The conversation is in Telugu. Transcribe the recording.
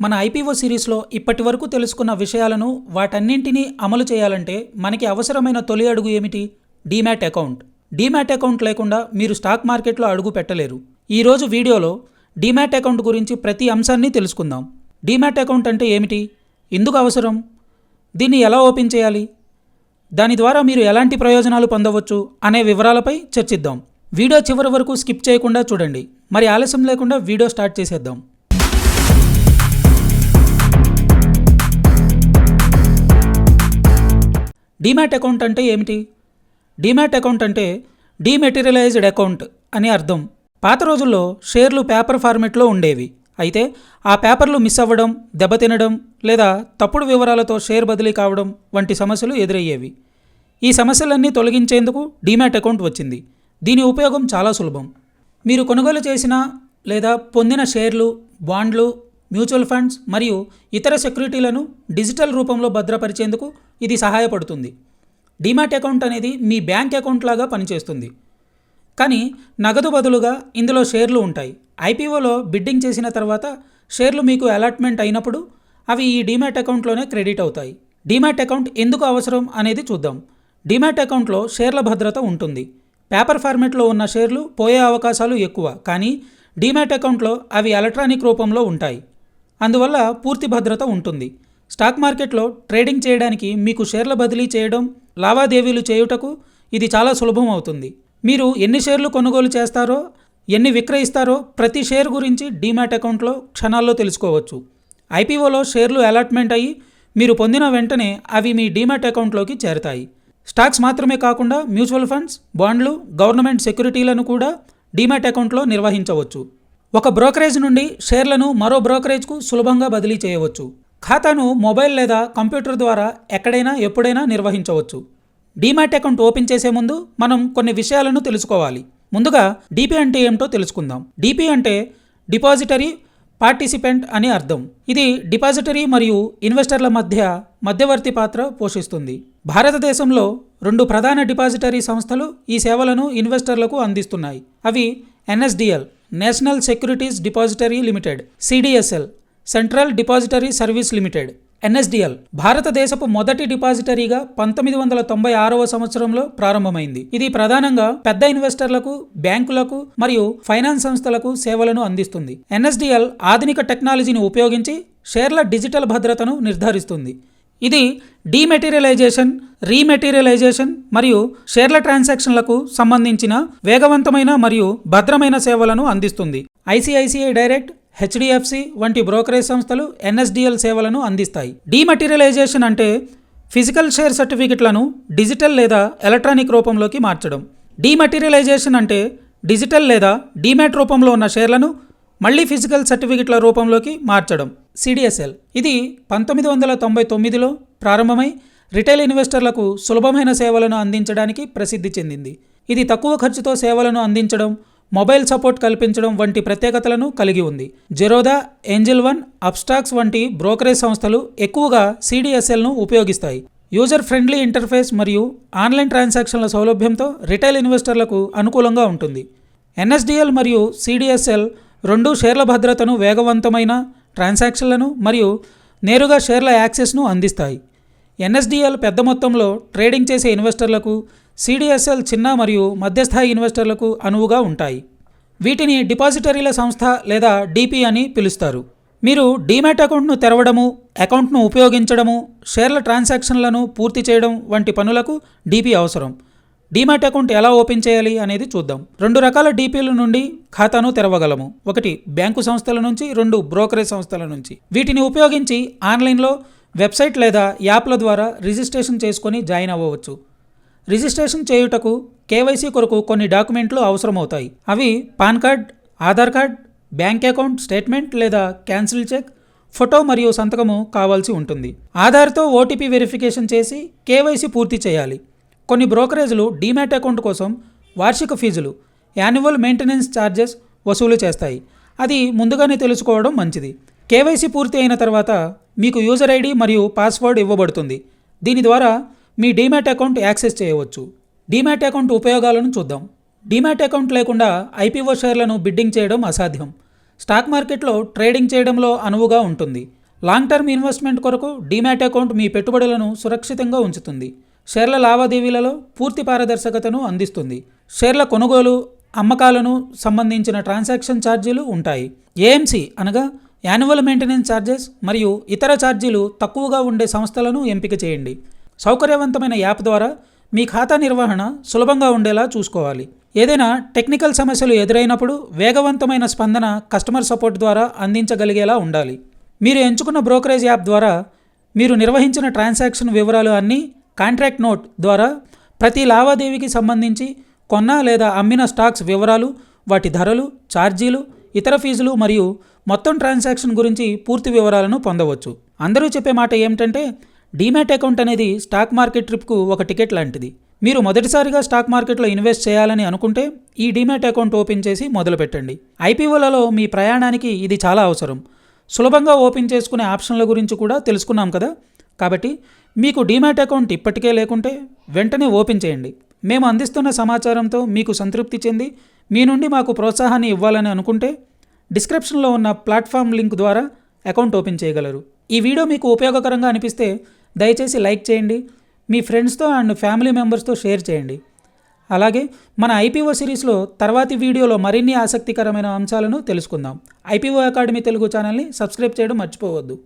మన ఐపీఓ సిరీస్లో ఇప్పటి వరకు తెలుసుకున్న విషయాలను వాటన్నింటినీ అమలు చేయాలంటే మనకి అవసరమైన తొలి అడుగు ఏమిటి? Demat account. డీమ్యాట్ అకౌంట్ లేకుండా మీరు స్టాక్ మార్కెట్లో అడుగు పెట్టలేరు. ఈరోజు వీడియోలో డీమ్యాట్ అకౌంట్ గురించి ప్రతి అంశాన్ని తెలుసుకుందాం. డీమ్యాట్ అకౌంట్ అంటే ఏమిటి? ఎందుకు అవసరం? దీన్ని ఎలా ఓపెన్ చేయాలి? దాని ద్వారా మీరు ఎలాంటి ప్రయోజనాలు పొందవచ్చు అనే వివరాలపై చర్చిద్దాం. వీడియో చివరి వరకు స్కిప్ చేయకుండా చూడండి. మరి ఆలస్యం లేకుండా వీడియో స్టార్ట్ చేసేద్దాం. డీమ్యాట్ అకౌంట్ అంటే ఏమిటి? డీమ్యాట్ అకౌంట్ అంటే డీమెటీరియలైజ్డ్ అకౌంట్ అని అర్థం. పాత రోజుల్లో షేర్లు పేపర్ ఫార్మెట్లో ఉండేవి. అయితే ఆ పేపర్లు మిస్ అవ్వడం దెబ్బతినడం లేదా తప్పుడు వివరాలతో షేర్ బదిలీ కావడం వంటి సమస్యలు ఎదురయ్యేవి. ఈ సమస్యలన్నీ తొలగించేందుకు డీమ్యాట్ అకౌంట్ వచ్చింది. దీని ఉపయోగం చాలా సులభం. మీరు కొనుగోలు చేసిన లేదా పొందిన షేర్లు బాండ్లు మ్యూచువల్ ఫండ్స్ మరియు ఇతర సెక్యూరిటీలను డిజిటల్ రూపంలో భద్రపరిచేందుకు ఇది సహాయపడుతుంది. డీమ్యాట్ అకౌంట్ అనేది మీ బ్యాంక్ అకౌంట్ లాగా పనిచేస్తుంది. కానీ నగదు బదులుగా ఇందులో షేర్లు ఉంటాయి. ఐపీఓలో బిడ్డింగ్ చేసిన తర్వాత షేర్లు మీకు అలాట్మెంట్ అయినప్పుడు అవి ఈ డీమాట్ అకౌంట్లోనే క్రెడిట్ అవుతాయి. డీమాట్ అకౌంట్ ఎందుకు అవసరం అనేది చూద్దాం. డీమాట్ అకౌంట్లో షేర్ల భద్రత ఉంటుంది. పేపర్ ఫార్మెట్లో ఉన్న షేర్లు పోయే అవకాశాలు ఎక్కువ. కానీ డీమాట్ అకౌంట్లో అవి ఎలక్ట్రానిక్ రూపంలో ఉంటాయి. అందువల్ల పూర్తి భద్రత ఉంటుంది. స్టాక్ మార్కెట్లో ట్రేడింగ్ చేయడానికి మీకు షేర్ల బదిలీ చేయడం లావాదేవీలు చేయుటకు ఇది చాలా సులభం అవుతుంది. మీరు ఎన్ని షేర్లు కొనుగోలు చేస్తారో ఎన్ని విక్రయిస్తారో ప్రతి షేర్ గురించి డీమ్యాట్ అకౌంట్లో క్షణాల్లో తెలుసుకోవచ్చు. ఐపీఓలో షేర్లు అలాట్మెంట్ అయ్యి మీరు పొందిన వెంటనే అవి మీ డీమ్యాట్ అకౌంట్లోకి చేరతాయి. స్టాక్స్ మాత్రమే కాకుండా మ్యూచువల్ ఫండ్స్ బాండ్లు గవర్నమెంట్ సెక్యూరిటీలను కూడా డీమ్యాట్ అకౌంట్లో నిర్వహించవచ్చు. ఒక బ్రోకరేజ్ నుండి షేర్లను మరో బ్రోకరేజ్కు సులభంగా బదిలీ చేయవచ్చు. ఖాతాను మొబైల్ లేదా కంప్యూటర్ ద్వారా ఎక్కడైనా ఎప్పుడైనా నిర్వహించవచ్చు. డీమ్యాట్ అకౌంట్ ఓపెన్ చేసే ముందు మనం కొన్ని విషయాలను తెలుసుకోవాలి. ముందుగా డీపీ అంటే ఏమిటో తెలుసుకుందాం. డీపీ అంటే డిపాజిటరీ పార్టిసిపెంట్ అని అర్థం. ఇది డిపాజిటరీ మరియు ఇన్వెస్టర్ల మధ్య మధ్యవర్తి పాత్ర పోషిస్తుంది. భారతదేశంలో రెండు ప్రధాన డిపాజిటరీ సంస్థలు ఈ సేవలను ఇన్వెస్టర్లకు అందిస్తున్నాయి. అవి NSDL National Securities Depository Limited CDSL Central Depository Service Limited NSDL భారతదేశపు మొదటి డిపాజిటరీగా పంతొమ్మిది వందల తొంభై ఆరవ సంవత్సరంలో ప్రారంభమైంది. ఇది ప్రధానంగా పెద్ద ఇన్వెస్టర్లకు బ్యాంకులకు మరియు ఫైనాన్స్ సంస్థలకు సేవలను అందిస్తుంది. ఎన్ఎస్డిఎల్ ఆధునిక టెక్నాలజీని ఉపయోగించి షేర్ల డిజిటల్ భద్రతను నిర్ధారిస్తుంది. ఇది డీమెటీరియలైజేషన్ రీమెటీరియలైజేషన్ మరియు షేర్ల ట్రాన్సాక్షన్లకు సంబంధించిన వేగవంతమైన మరియు భద్రమైన సేవలను అందిస్తుంది. ఐసిఐసిఐ డైరెక్ట్ హెచ్డిఎఫ్సి వంటి బ్రోకరేజ్ సంస్థలు ఎన్ఎస్డిఎల్ సేవలను అందిస్తాయి. డీమెటీరియలైజేషన్ అంటే ఫిజికల్ షేర్ సర్టిఫికెట్లను డిజిటల్ లేదా ఎలక్ట్రానిక్ రూపంలోకి మార్చడం. డీమెటీరియలైజేషన్ అంటే డిజిటల్ లేదా డీమ్యాట్ రూపంలో ఉన్న షేర్లను మళ్ళీ ఫిజికల్ సర్టిఫికెట్ల రూపంలోకి మార్చడం. సిడిఎస్ఎల్. ఇది పంతొమ్మిది వందల తొంభై తొమ్మిదిలో ప్రారంభమై రిటైల్ ఇన్వెస్టర్లకు సులభమైన సేవలను అందించడానికి ప్రసిద్ధి చెందింది. ఇది తక్కువ ఖర్చుతో సేవలను అందించడం మొబైల్ సపోర్ట్ కల్పించడం వంటి ప్రత్యేకతలను కలిగి ఉంది. జెరోదా ఏంజిల్ వన్ అబ్స్టాక్స్ వంటి బ్రోకరేజ్ సంస్థలు ఎక్కువగా సిడిఎస్ఎల్ను ఉపయోగిస్తాయి. యూజర్ ఫ్రెండ్లీ ఇంటర్ఫేస్ మరియు ఆన్లైన్ ట్రాన్సాక్షన్ల సౌలభ్యంతో రిటైల్ ఇన్వెస్టర్లకు అనుకూలంగా ఉంటుంది. ఎన్ఎస్డిఎల్ మరియు సిడిఎస్ఎల్ రెండు షేర్ల భద్రతను వేగవంతమైన ట్రాన్సాక్షన్లను మరియు నేరుగా షేర్ల యాక్సెస్ను అందిస్తాయి. ఎన్ఎస్డిఎల్ పెద్ద మొత్తంలో ట్రేడింగ్ చేసే ఇన్వెస్టర్లకు సిడిఎస్ఎల్ చిన్న మరియు మధ్యస్థాయి ఇన్వెస్టర్లకు అనువుగా ఉంటాయి. వీటిని డిపాజిటరీల సంస్థ లేదా డిపి అని పిలుస్తారు. మీరు డీమ్యాట్ అకౌంట్ను తెరవడము అకౌంట్ను ఉపయోగించడము షేర్ల ట్రాన్సాక్షన్లను పూర్తి చేయడం వంటి పనులకు డిపి అవసరం. డీమ్యాట్ అకౌంట్ ఎలా ఓపెన్ చేయాలి అనేది చూద్దాం. రెండు రకాల డీపీల నుండి ఖాతాను తెరవగలము. ఒకటి బ్యాంకు సంస్థల నుంచి రెండు బ్రోకరేజ్ సంస్థల నుంచి. వీటిని ఉపయోగించి ఆన్లైన్లో వెబ్సైట్ లేదా యాప్ల ద్వారా రిజిస్ట్రేషన్ చేసుకొని జాయిన్ అవ్వవచ్చు. రిజిస్ట్రేషన్ చేయుటకు కేవైసీ కొరకు కొన్ని డాక్యుమెంట్లు అవసరమవుతాయి. అవి PAN card Aadhaar card bank account statement లేదా క్యాన్సిల్ చెక్ ఫోటో మరియు సంతకము కావాల్సి ఉంటుంది. ఆధార్తో ఓటీపీ వెరిఫికేషన్ చేసి కేవైసీ పూర్తి చేయాలి. కొన్ని బ్రోకరేజ్లు డీమ్యాట్ అకౌంట్ కోసం వార్షిక ఫీజులు యాన్యువల్ మెయింటెనెన్స్ ఛార్జెస్ వసూలు చేస్తాయి. అది ముందుగానే తెలుసుకోవడం మంచిది. కేవైసీ పూర్తి అయిన తర్వాత మీకు యూజర్ ఐడి మరియు పాస్వర్డ్ ఇవ్వబడుతుంది. దీని ద్వారా మీ డీమ్యాట్ అకౌంట్ యాక్సెస్ చేయవచ్చు. డీమ్యాట్ అకౌంట్ ఉపయోగాలను చూద్దాం. డీమ్యాట్ అకౌంట్ లేకుండా ఐపీఓ షేర్లను బిడ్డింగ్ చేయడం అసాధ్యం. స్టాక్ మార్కెట్లో ట్రేడింగ్ చేయడంలో అనువుగా ఉంటుంది. లాంగ్ టర్మ్ ఇన్వెస్ట్మెంట్ కొరకు డీమ్యాట్ అకౌంట్ మీ పెట్టుబడులను సురక్షితంగా ఉంచుతుంది. షేర్ల లావాదేవీలలో పూర్తి పారదర్శకతను అందిస్తుంది. షేర్ల కొనుగోలు అమ్మకాలను సంబంధించిన ట్రాన్సాక్షన్ ఛార్జీలు ఉంటాయి. ఏఎంసీ అనగా యాన్యువల్ మెయింటెనెన్స్ ఛార్జెస్ మరియు ఇతర ఛార్జీలు తక్కువగా ఉండే సంస్థలను ఎంపిక చేయండి. సౌకర్యవంతమైన యాప్ ద్వారా మీ ఖాతా నిర్వహణ సులభంగా ఉండేలా చూసుకోవాలి. ఏదైనా టెక్నికల్ సమస్యలు ఎదురైనప్పుడు వేగవంతమైన స్పందన కస్టమర్ సపోర్ట్ ద్వారా అందించగలిగేలా ఉండాలి. మీరు ఎంచుకున్న బ్రోకరేజ్ యాప్ ద్వారా మీరు నిర్వహించిన ట్రాన్సాక్షన్ వివరాలు అన్నీ కాంట్రాక్ట్ నోట్ ద్వారా ప్రతి లావాదేవీకి సంబంధించి కొన్న లేదా అమ్మిన స్టాక్స్ వివరాలు వాటి ధరలు ఛార్జీలు ఇతర ఫీజులు మరియు మొత్తం ట్రాన్సాక్షన్ గురించి పూర్తి వివరాలను పొందవచ్చు. అందరూ చెప్పే మాట ఏమిటంటే డీమ్యాట్ అకౌంట్ అనేది స్టాక్ మార్కెట్ ట్రిప్కు ఒక టికెట్ లాంటిది. మీరు మొదటిసారిగా స్టాక్ మార్కెట్లో ఇన్వెస్ట్ చేయాలని అనుకుంటే ఈ డీమ్యాట్ అకౌంట్ ఓపెన్ చేసి మొదలుపెట్టండి. ఐపీఓలలో మీ ప్రయాణానికి ఇది చాలా అవసరం. సులభంగా ఓపెన్ చేసుకునే ఆప్షన్ల గురించి కూడా తెలుసుకున్నాం కదా. కాబట్టి మీకు డీమ్యాట్ అకౌంట్ ఇప్పటికే లేకుంటే వెంటనే ఓపెన్ చేయండి. మేము అందిస్తున్న సమాచారంతో మీకు సంతృప్తి చెంది మీ నుండి మాకు ప్రోత్సాహాన్ని ఇవ్వాలని అనుకుంటే డిస్క్రిప్షన్లో ఉన్న ప్లాట్ఫామ్ లింక్ ద్వారా అకౌంట్ ఓపెన్ చేయగలరు. ఈ వీడియో మీకు ఉపయోగకరంగా అనిపిస్తే దయచేసి లైక్ చేయండి మీ ఫ్రెండ్స్తో అండ్ ఫ్యామిలీ మెంబర్స్తో షేర్ చేయండి. అలాగే మన ఐపీఓ సిరీస్లో తర్వాతి వీడియోలో మరిన్ని ఆసక్తికరమైన అంశాలను తెలుసుకుందాం. ఐపీఓ అకాడమీ తెలుగు ఛానల్ని సబ్స్క్రైబ్ చేయడం మర్చిపోవద్దు.